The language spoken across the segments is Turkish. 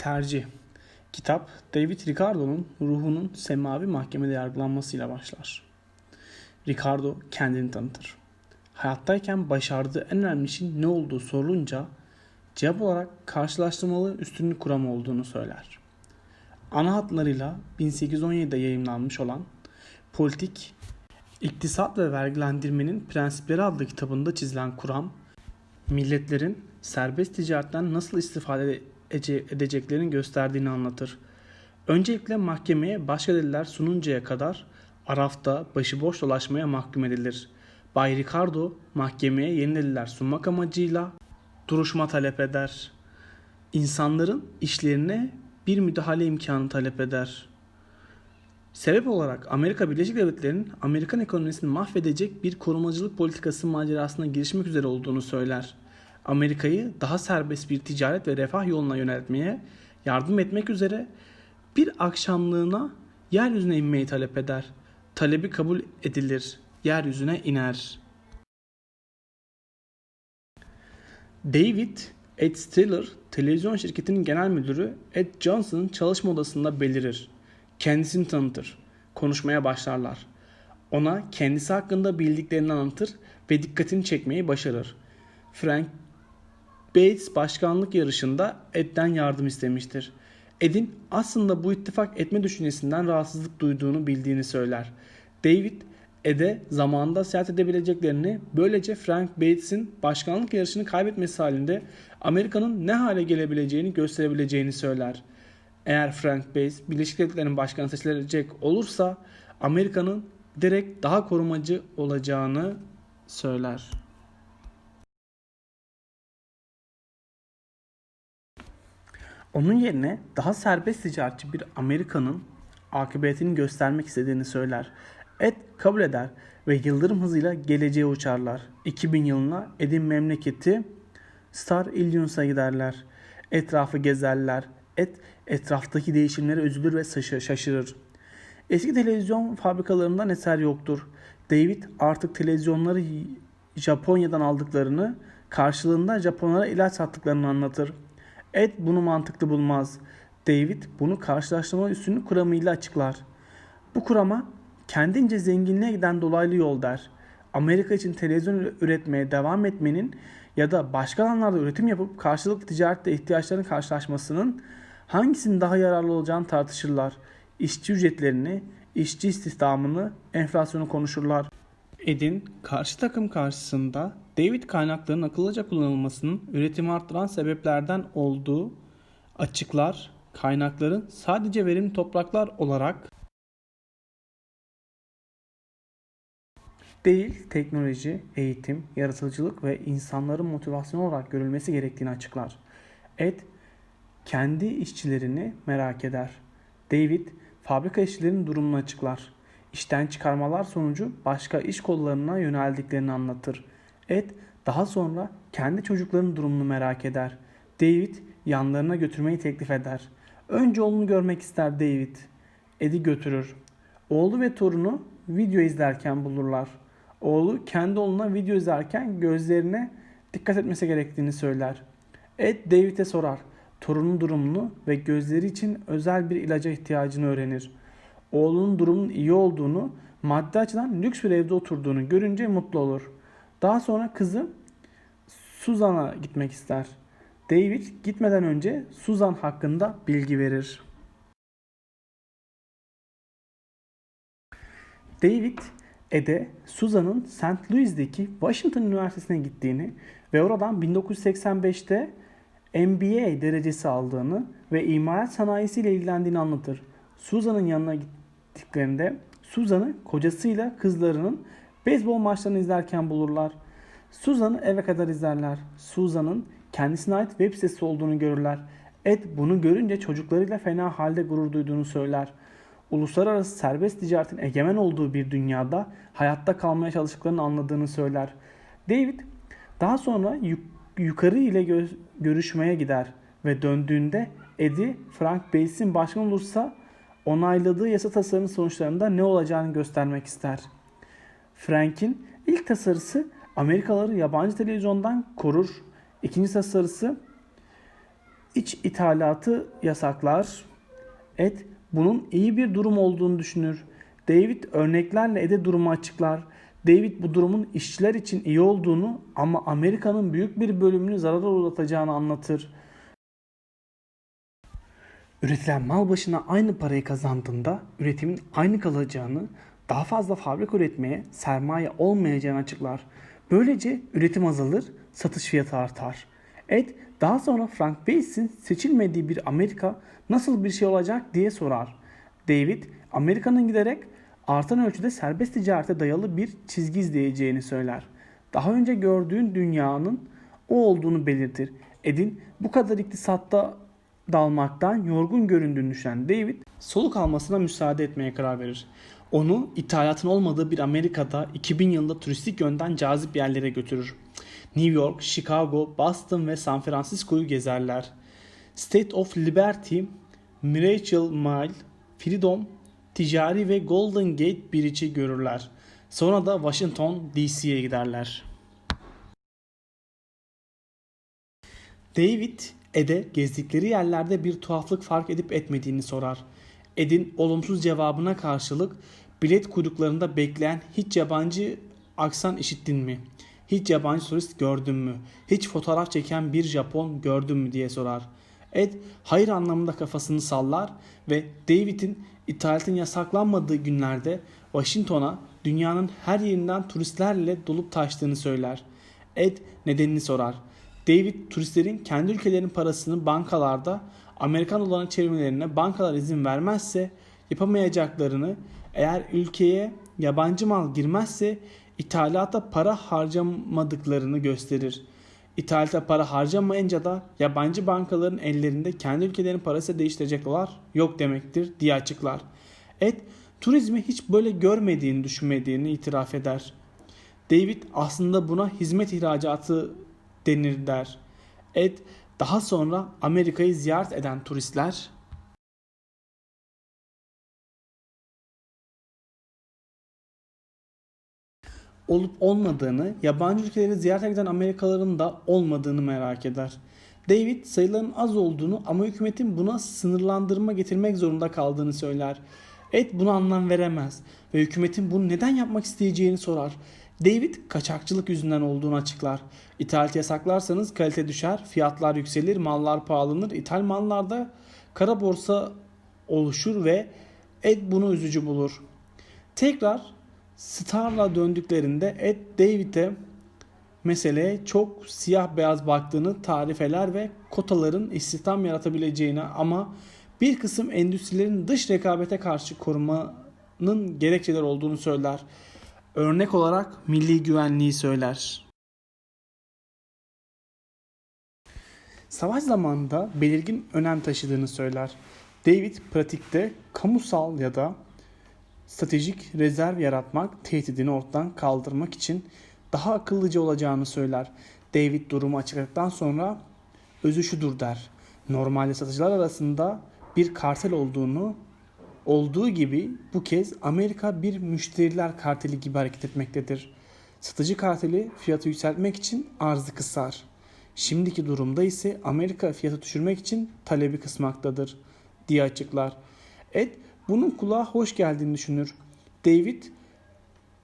Tercih Kitap David Ricardo'nun ruhunun semavi mahkemede yargılanmasıyla başlar. Ricardo kendini tanıtır. Hayattayken başardığı en önemli işin ne olduğu sorulunca cevap olarak karşılaştırmalı üstünlük kuramı olduğunu söyler. Ana hatlarıyla 1817'de yayımlanmış olan Politik, İktisat ve Vergilendirmenin Prensipleri adlı kitabında çizilen kuram, milletlerin serbest ticaretten nasıl istifade edeceklerini gösterdiğini anlatır. Öncelikle mahkemeye başka deliller sununcaya kadar Araf'ta başıboş dolaşmaya mahkum edilir. Bay Ricardo mahkemeye yeni deliller sunmak amacıyla duruşma talep eder. İnsanların işlerine bir müdahale imkanı talep eder. Sebep olarak Amerika Birleşik Devletleri'nin Amerikan ekonomisini mahvedecek bir korumacılık politikası macerasına girişmek üzere olduğunu söyler. Amerika'yı daha serbest bir ticaret ve refah yoluna yöneltmeye yardım etmek üzere bir akşamlığına yeryüzüne inmeyi talep eder. Talebi kabul edilir. Yeryüzüne iner. David Ed Stiller televizyon şirketinin genel müdürü Ed Johnson'ın çalışma odasında belirir. Kendisini tanıtır. Konuşmaya başlarlar. Ona kendisi hakkında bildiklerini anlatır ve dikkatini çekmeyi başarır. Frank Bates başkanlık yarışında Ed'den yardım istemiştir. Ed'in aslında bu ittifak etme düşüncesinden rahatsızlık duyduğunu bildiğini söyler. David Ed'e zamanında seyahat edebileceklerini böylece Frank Bates'in başkanlık yarışını kaybetmesi halinde Amerika'nın ne hale gelebileceğini gösterebileceğini söyler. Eğer Frank Bates Birleşik Devletler'in başkanı seçilecek olursa Amerika'nın direkt daha korumacı olacağını söyler. Onun yerine daha serbest ticaretçi bir Amerika'nın akıbetini göstermek istediğini söyler. Ed kabul eder ve yıldırım hızıyla geleceğe uçarlar. 2000 yılına Ed'in memleketi Star Illinois'a giderler. Etrafı gezerler. Ed etraftaki değişimlere üzülür ve şaşı- şaşırır. Eski televizyon fabrikalarından eser yoktur. David artık televizyonları Japonya'dan aldıklarını, karşılığında Japonlara ilaç sattıklarını anlatır. Ed bunu mantıklı bulmaz. David bunu karşılaştırma üstünlük kuramıyla açıklar. Bu kurama kendince zenginliğe giden dolaylı yol der. Amerika için televizyon üretmeye devam etmenin ya da başka alanlarda üretim yapıp karşılıklı ticarette ihtiyaçların karşılaşmasının hangisinin daha yararlı olacağını tartışırlar. İşçi ücretlerini, işçi istihdamını, enflasyonu konuşurlar. Ed'in karşı takım karşısında David kaynaklarının akıllıca kullanılmasının üretimi arttıran sebeplerden olduğu açıklar. Kaynakların sadece verimli topraklar olarak değil teknoloji, eğitim, yaratıcılık ve insanların motivasyonu olarak görülmesi gerektiğini açıklar. Ed kendi işçilerini merak eder. David fabrika işçilerinin durumunu açıklar. İşten çıkarmalar sonucu başka iş kollarına yöneldiklerini anlatır. Ed daha sonra kendi çocuklarının durumunu merak eder. David yanlarına götürmeyi teklif eder. Önce oğlunu görmek ister David. Ed'i götürür. Oğlu ve torunu video izlerken bulurlar. Oğlu kendi oğluna video izlerken gözlerine dikkat etmesi gerektiğini söyler. Ed David'e sorar. Torunun durumunu ve gözleri için özel bir ilaca ihtiyacını öğrenir. Oğlunun durumunun iyi olduğunu, maddi açıdan lüks bir evde oturduğunu görünce mutlu olur. Daha sonra kızı Suzan'a gitmek ister. David gitmeden önce Suzan hakkında bilgi verir. David, Ed'e Suzan'ın St. Louis'deki Washington Üniversitesi'ne gittiğini ve oradan 1985'te MBA derecesi aldığını ve imalat sanayisiyle ilgilendiğini anlatır. Suzan'ın yanına gittiklerinde Suzan'ı kocasıyla kızlarının beyzbol maçlarını izlerken bulurlar. Suzan'ı eve kadar izlerler. Suzan'ın kendisine ait web sitesi olduğunu görürler. Ed bunu görünce çocuklarıyla fena halde gurur duyduğunu söyler. Uluslararası serbest ticaretin egemen olduğu bir dünyada hayatta kalmaya çalıştıklarını anladığını söyler. David daha sonra yuk- yukarı ile gö- görüşmeye gider ve döndüğünde Eddie Frank Bates'in başkan olursa onayladığı yasa tasarının sonuçlarında ne olacağını göstermek ister. Frank'in ilk tasarısı Amerikalıları yabancı televizyondan korur. İkinci tasarısı iç ithalatı yasaklar. Ed bunun iyi bir durum olduğunu düşünür. David örneklerle Ed'e durumu açıklar. David bu durumun işçiler için iyi olduğunu ama Amerika'nın büyük bir bölümünü zarara uğratacağını anlatır. Üretilen mal başına aynı parayı kazandığında üretimin aynı kalacağını, daha fazla fabrika üretmeye sermaye olmayacağını açıklar. Böylece üretim azalır, satış fiyatı artar. Ed daha sonra Frank Bates'in seçilmediği bir Amerika nasıl bir şey olacak diye sorar. David, Amerika'nın giderek artan ölçüde serbest ticarete dayalı bir çizgi izleyeceğini söyler. Daha önce gördüğün dünyanın o olduğunu belirtir. Ed'in bu kadar iktisatta dalmaktan yorgun göründüğünü düşünen David soluk almasına müsaade etmeye karar verir. Onu ithalatın olmadığı bir Amerika'da 2000 yılında turistik yönden cazip yerlere götürür. New York, Chicago, Boston ve San Francisco'yu gezerler. State of Liberty, Miracle Mile, Freedom, Ticari ve Golden Gate Bridge'i görürler. Sonra da Washington DC'ye giderler. David, Ed'e gezdikleri yerlerde bir tuhaflık fark edip etmediğini sorar. Ed'in olumsuz cevabına karşılık bilet kuyruklarında bekleyen hiç yabancı aksan işittin mi? Hiç yabancı turist gördün mü? Hiç fotoğraf çeken bir Japon gördün mü diye sorar. Ed hayır anlamında kafasını sallar ve David'in ithalatın yasaklanmadığı günlerde Washington'a dünyanın her yerinden turistlerle dolup taştığını söyler. Ed nedenini sorar. David turistlerin kendi ülkelerinin parasını bankalarda Amerikan dolarına çevirmelerine bankalar izin vermezse yapamayacaklarını eğer ülkeye yabancı mal girmezse ithalata para harcamadıklarını gösterir. İthalata para harcamayınca da yabancı bankaların ellerinde kendi ülkelerinin parası değiştirecek yok demektir diye açıklar. Ed turizmi hiç böyle görmediğini düşünmediğini itiraf eder. David aslında buna hizmet ihracatı denir der. Ed daha sonra Amerika'yı ziyaret eden turistler olup olmadığını, yabancı ülkeleri ziyaret eden Amerikalıların da olmadığını merak eder. David sayıların az olduğunu ama hükümetin buna sınırlandırma getirmek zorunda kaldığını söyler. Ed buna anlam veremez ve hükümetin bunu neden yapmak isteyeceğini sorar. David kaçakçılık yüzünden olduğunu açıklar. İthalat yasaklarsanız kalite düşer, fiyatlar yükselir, mallar pahalanır. İthal mallarda kara borsa oluşur ve Ed bunu üzücü bulur. Tekrar Star'la döndüklerinde Ed David'e meseleye çok siyah beyaz baktığını tarifeler ve kotaların istihdam yaratabileceğini ama bir kısım endüstrilerin dış rekabete karşı korumanın gerekçeler olduğunu söyler. Örnek olarak milli güvenliği söyler. Savaş zamanında belirgin önem taşıdığını söyler. David pratikte kamusal ya da stratejik rezerv yaratmak, tehdidini ortadan kaldırmak için daha akıllıca olacağını söyler. David durumu açıkladıktan sonra özü şudur der. Normalde satıcılar arasında bir kartel olduğunu olduğu gibi bu kez Amerika bir müşteriler karteli gibi hareket etmektedir. Satıcı karteli fiyatı yükseltmek için arzı kısar. Şimdiki durumda ise Amerika fiyatı düşürmek için talebi kısmaktadır diye açıklar. Ed bunun kulağa hoş geldiğini düşünür. David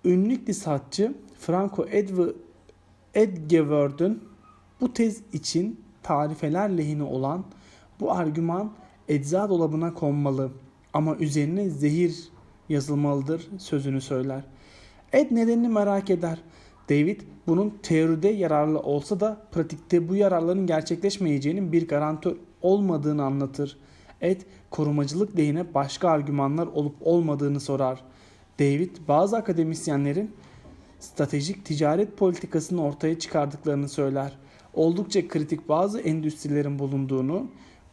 ünlü iktisatçı Franco Edgeword'un bu tez için tarifeler lehine olan bu argüman ecza dolabına konmalı ama üzerine zehir yazılmalıdır sözünü söyler. Ed nedenini merak eder. David bunun teoride yararlı olsa da pratikte bu yararların gerçekleşmeyeceğinin bir garantör olmadığını anlatır. Ed korumacılık lehine başka argümanlar olup olmadığını sorar. David bazı akademisyenlerin stratejik ticaret politikasını ortaya çıkardıklarını söyler. Oldukça kritik bazı endüstrilerin bulunduğunu,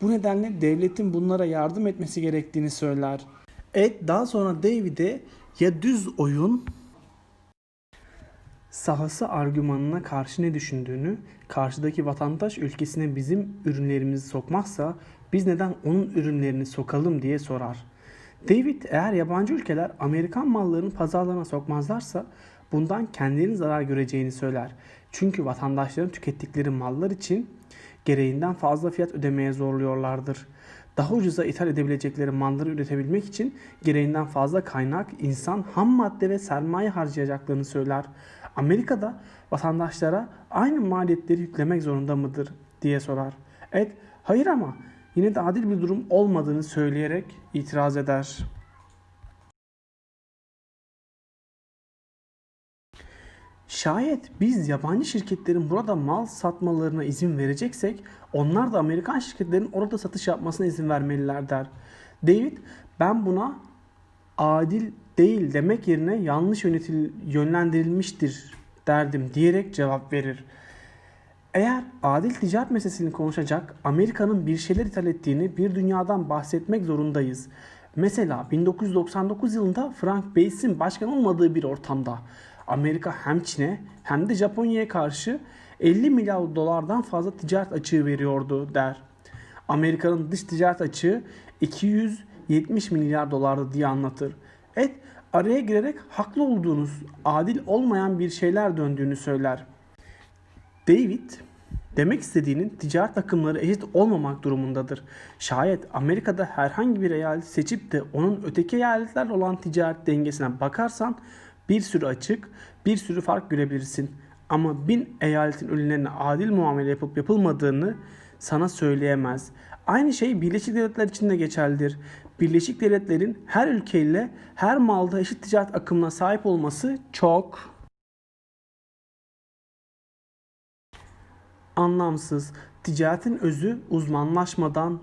bu nedenle devletin bunlara yardım etmesi gerektiğini söyler. Ed daha sonra David'e ya düz oyun sahası argümanına karşı ne düşündüğünü, karşıdaki vatandaş ülkesine bizim ürünlerimizi sokmazsa biz neden onun ürünlerini sokalım diye sorar. David eğer yabancı ülkeler Amerikan mallarını pazarlarına sokmazlarsa bundan kendilerinin zarar göreceğini söyler. Çünkü vatandaşların tükettikleri mallar için gereğinden fazla fiyat ödemeye zorluyorlardır. Daha ucuza ithal edebilecekleri malları üretebilmek için gereğinden fazla kaynak, insan, ham madde ve sermaye harcayacaklarını söyler. Amerika'da vatandaşlara aynı maliyetleri yüklemek zorunda mıdır diye sorar. Ed, hayır ama yine de adil bir durum olmadığını söyleyerek itiraz eder. Şayet biz yabancı şirketlerin burada mal satmalarına izin vereceksek onlar da Amerikan şirketlerin orada satış yapmasına izin vermeliler der. David ben buna adil değil demek yerine yanlış yönetil yönlendirilmiştir derdim diyerek cevap verir. Eğer adil ticaret meselesini konuşacak Amerika'nın bir şeyler ithal ettiğini bir dünyadan bahsetmek zorundayız. Mesela 1999 yılında Frank Bass'in başkan olmadığı bir ortamda Amerika hem Çin'e hem de Japonya'ya karşı 50 milyar dolardan fazla ticaret açığı veriyordu der. Amerika'nın dış ticaret açığı 270 milyar dolardı diye anlatır. Et araya girerek haklı olduğunuz, adil olmayan bir şeyler döndüğünü söyler. David demek istediğinin ticaret akımları eşit olmamak durumundadır. Şayet Amerika'da herhangi bir eyalet seçip de onun öteki eyaletlerle olan ticaret dengesine bakarsan bir sürü açık, bir sürü fark görebilirsin. Ama bin eyaletin ürünlerine adil muamele yapıp yapılmadığını sana söyleyemez. Aynı şey Birleşik Devletler için de geçerlidir. Birleşik Devletler'in her ülkeyle her malda eşit ticaret akımına sahip olması çok anlamsız. Ticaretin özü uzmanlaşmadan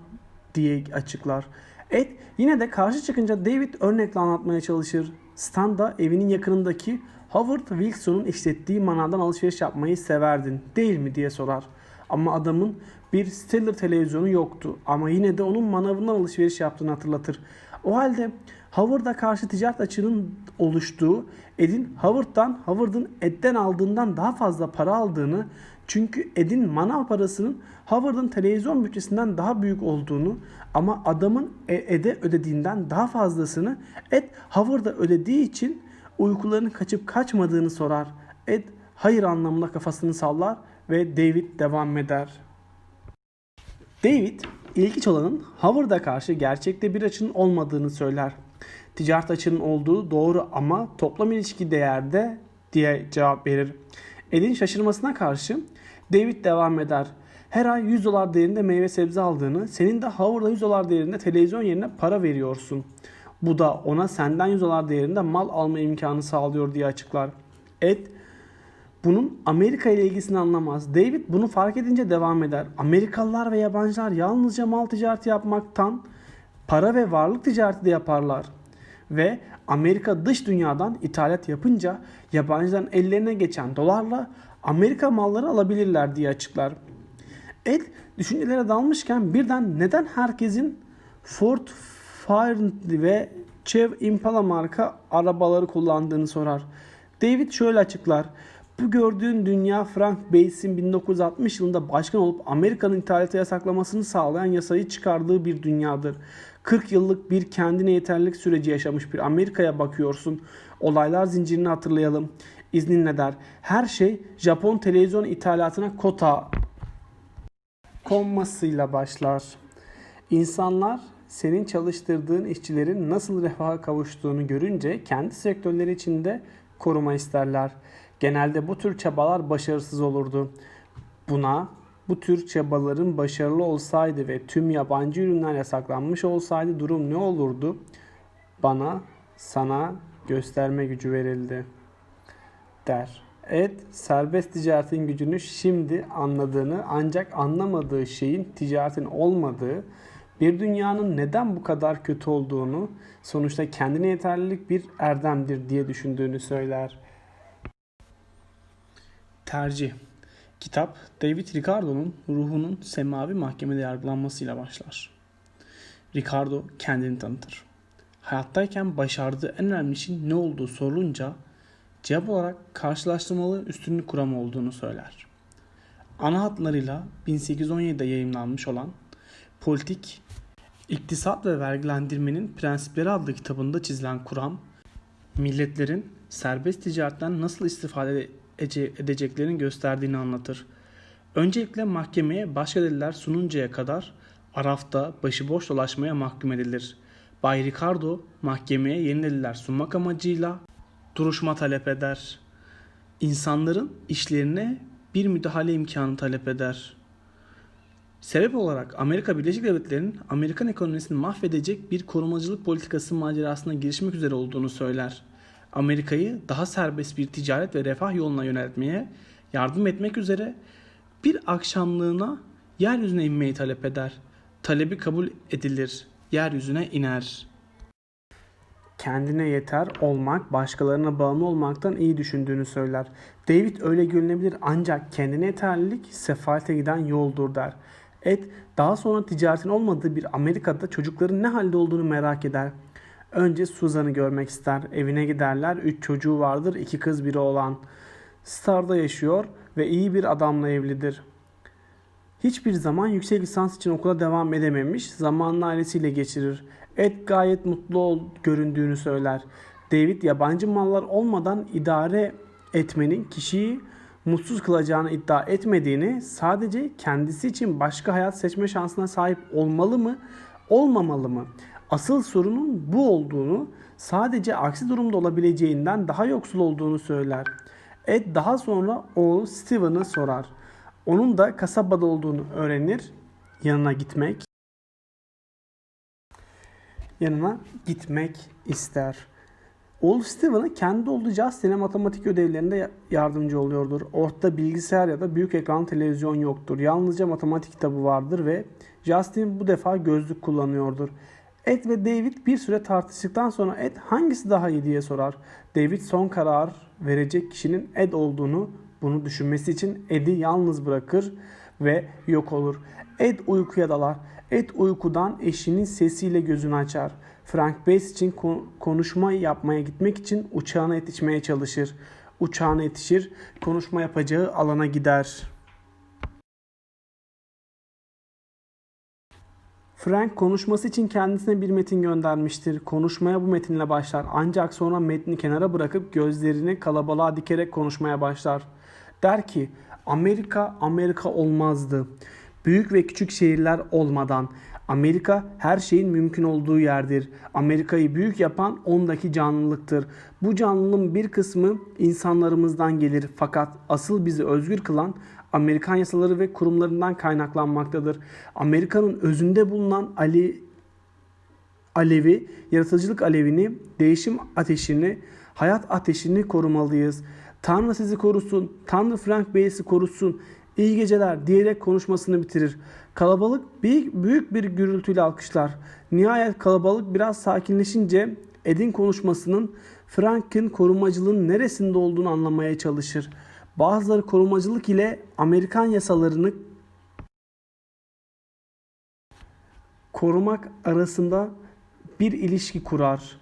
diye açıklar. Ed yine de karşı çıkınca David örnekle anlatmaya çalışır. Stan da evinin yakınındaki Howard Wilson'un işlettiği manavdan alışveriş yapmayı severdin değil mi diye sorar. Ama adamın bir Stellar televizyonu yoktu ama yine de onun manavından alışveriş yaptığını hatırlatır. O halde Howard'a karşı ticaret açığının oluştuğu, Ed'in Howard'dan, Howard'ın Ed'den aldığından daha fazla para aldığını, çünkü Ed'in manav parasının Howard'ın televizyon bütçesinden daha büyük olduğunu ama adamın E- Ed'e ödediğinden daha fazlasını Ed Howard'a ödediği için uykularının kaçıp kaçmadığını sorar. Ed hayır anlamında kafasını sallar ve David devam eder. David ilginç olanın Howard'a karşı gerçekte bir açının olmadığını söyler. Ticaret açının olduğu doğru ama toplam ilişki değerde diye cevap verir. Ed'in şaşırmasına karşı David devam eder. Her ay 100 dolar değerinde meyve sebze aldığını, senin de Howard'a 100 dolar değerinde televizyon yerine para veriyorsun. Bu da ona senden 100 dolar değerinde mal alma imkanı sağlıyor diye açıklar. Ed bunun Amerika ile ilgisini anlamaz. David bunu fark edince devam eder. Amerikalılar ve yabancılar yalnızca mal ticareti yapmaktan para ve varlık ticareti de yaparlar. Ve Amerika dış dünyadan ithalat yapınca yabancıların ellerine geçen dolarla Amerika malları alabilirler diye açıklar. Ed düşüncelere dalmışken birden neden herkesin Ford Firebird ve Chev Impala marka arabaları kullandığını sorar. David şöyle açıklar. Bu gördüğün dünya Frank Bates'in 1960 yılında başkan olup Amerika'nın ithalatı yasaklamasını sağlayan yasayı çıkardığı bir dünyadır. 40 yıllık bir kendine yeterlilik süreci yaşamış bir Amerika'ya bakıyorsun. Olaylar zincirini hatırlayalım. İzninle der. Her şey Japon televizyon ithalatına kota konmasıyla başlar. İnsanlar senin çalıştırdığın işçilerin nasıl refaha kavuştuğunu görünce kendi sektörleri içinde koruma isterler. Genelde bu tür çabalar başarısız olurdu. Buna bu tür çabaların başarılı olsaydı ve tüm yabancı ürünler yasaklanmış olsaydı durum ne olurdu? Bana, sana gösterme gücü verildi der. Ed serbest ticaretin gücünü şimdi anladığını ancak anlamadığı şeyin ticaretin olmadığı, bir dünyanın neden bu kadar kötü olduğunu, sonuçta kendine yeterlilik bir erdemdir diye düşündüğünü söyler. Tercih Kitap David Ricardo'nun ruhunun semavi mahkemede yargılanmasıyla başlar. Ricardo kendini tanıtır. Hayattayken başardığı en önemli işin ne olduğu sorulunca cevap olarak karşılaştırmalı üstünlük kuramı olduğunu söyler. Ana hatlarıyla 1817'de yayımlanmış olan Politik, İktisat ve Vergilendirmenin Prensipleri adlı kitabında çizilen kuram, milletlerin serbest ticaretten nasıl istifade ece- edeceklerini gösterdiğini anlatır. Öncelikle mahkemeye başka deliller sununcaya kadar Araf'ta başıboş dolaşmaya mahkum edilir. Bay Ricardo mahkemeye yeni deliller sunmak amacıyla duruşma talep eder. İnsanların işlerine bir müdahale imkanı talep eder. Sebep olarak Amerika Birleşik Devletleri'nin Amerikan ekonomisini mahvedecek bir korumacılık politikası macerasına girişmek üzere olduğunu söyler. Amerika'yı daha serbest bir ticaret ve refah yoluna yöneltmeye yardım etmek üzere bir akşamlığına yeryüzüne inmeyi talep eder. Talebi kabul edilir. Yeryüzüne iner. Kendine yeter olmak, başkalarına bağımlı olmaktan iyi düşündüğünü söyler. David öyle görünebilir ancak kendine yeterlilik sefalete giden yoldur der. Ed daha sonra ticaretin olmadığı bir Amerika'da çocukların ne halde olduğunu merak eder. Önce Suzan'ı görmek ister. Evine giderler. Üç çocuğu vardır. iki kız biri oğlan. Star'da yaşıyor ve iyi bir adamla evlidir. Hiçbir zaman yüksek lisans için okula devam edememiş, zamanını ailesiyle geçirir. Ed gayet mutlu ol, göründüğünü söyler. David yabancı mallar olmadan idare etmenin kişiyi mutsuz kılacağını iddia etmediğini, sadece kendisi için başka hayat seçme şansına sahip olmalı mı, olmamalı mı? Asıl sorunun bu olduğunu, sadece aksi durumda olabileceğinden daha yoksul olduğunu söyler. Ed daha sonra oğlu Steven'ı sorar. Onun da kasabada olduğunu öğrenir. Yanına gitmek yanına gitmek ister. Oğlu Steven'a kendi olduğu Justin'e matematik ödevlerinde yardımcı oluyordur. Ortada bilgisayar ya da büyük ekran televizyon yoktur. Yalnızca matematik kitabı vardır ve Justin bu defa gözlük kullanıyordur. Ed ve David bir süre tartıştıktan sonra Ed hangisi daha iyi diye sorar. David son karar verecek kişinin Ed olduğunu bunu düşünmesi için Ed'i yalnız bırakır ve yok olur. Ed uykuya dalar. Ed uykudan eşinin sesiyle gözünü açar. Frank Bass için konuşma yapmaya gitmek için uçağına yetişmeye çalışır. Uçağına yetişir, konuşma yapacağı alana gider. Frank konuşması için kendisine bir metin göndermiştir. Konuşmaya bu metinle başlar ancak sonra metni kenara bırakıp gözlerini kalabalığa dikerek konuşmaya başlar. Der ki Amerika Amerika olmazdı. Büyük ve küçük şehirler olmadan Amerika her şeyin mümkün olduğu yerdir. Amerika'yı büyük yapan ondaki canlılıktır. Bu canlılığın bir kısmı insanlarımızdan gelir fakat asıl bizi özgür kılan Amerikan yasaları ve kurumlarından kaynaklanmaktadır. Amerika'nın özünde bulunan Ali alevi, yaratıcılık alevini, değişim ateşini, hayat ateşini korumalıyız. Tanrı sizi korusun, Tanrı Frank Bey'si korusun, iyi geceler diyerek konuşmasını bitirir. Kalabalık büyük, büyük bir gürültüyle alkışlar. Nihayet kalabalık biraz sakinleşince Ed'in konuşmasının Frank'in korumacılığın neresinde olduğunu anlamaya çalışır. Bazıları korumacılık ile Amerikan yasalarını korumak arasında bir ilişki kurar.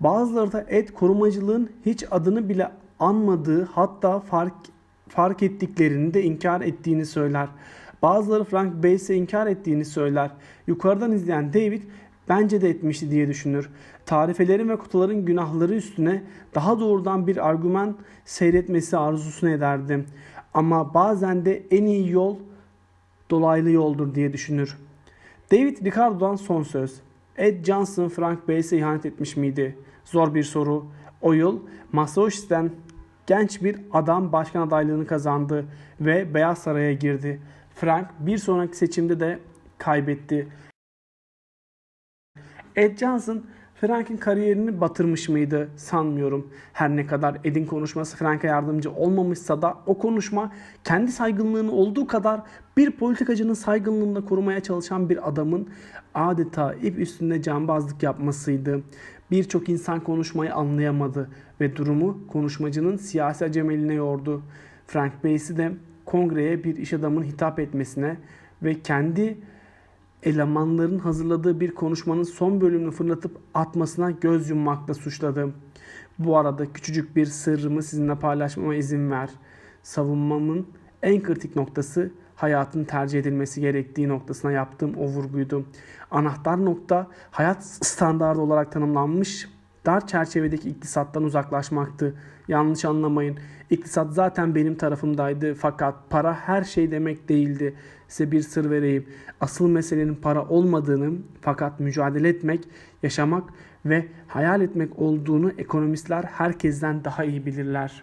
Bazıları da Ed korumacılığın hiç adını bile anmadığı hatta fark fark ettiklerini de inkar ettiğini söyler. Bazıları Frank Bates'e inkar ettiğini söyler. Yukarıdan izleyen David bence de etmişti diye düşünür. Tarifelerin ve kutuların günahları üstüne daha doğrudan bir argüman seyretmesi arzusunu ederdi. Ama bazen de en iyi yol dolaylı yoldur diye düşünür. David Ricardo'dan son söz. Ed Johnson Frank Bates'e ihanet etmiş miydi? Zor bir soru. O yıl Massachusetts'ten genç bir adam başkan adaylığını kazandı ve Beyaz Saray'a girdi. Frank bir sonraki seçimde de kaybetti. Ed Johnson Frank'in kariyerini batırmış mıydı sanmıyorum. Her ne kadar Ed'in konuşması Frank'a yardımcı olmamışsa da o konuşma kendi saygınlığını olduğu kadar bir politikacının saygınlığını da korumaya çalışan bir adamın adeta ip üstünde cambazlık yapmasıydı. Birçok insan konuşmayı anlayamadı ve durumu konuşmacının siyasi acemeline yordu. Frank Bassey de kongreye bir iş adamının hitap etmesine ve kendi elemanların hazırladığı bir konuşmanın son bölümünü fırlatıp atmasına göz yummakla suçladı. Bu arada küçücük bir sırrımı sizinle paylaşmama izin ver. Savunmamın en kritik noktası hayatın tercih edilmesi gerektiği noktasına yaptığım o vurguydu. Anahtar nokta hayat standardı olarak tanımlanmış dar çerçevedeki iktisattan uzaklaşmaktı. Yanlış anlamayın. İktisat zaten benim tarafımdaydı fakat para her şey demek değildi. Size bir sır vereyim. Asıl meselenin para olmadığını fakat mücadele etmek, yaşamak ve hayal etmek olduğunu ekonomistler herkesten daha iyi bilirler.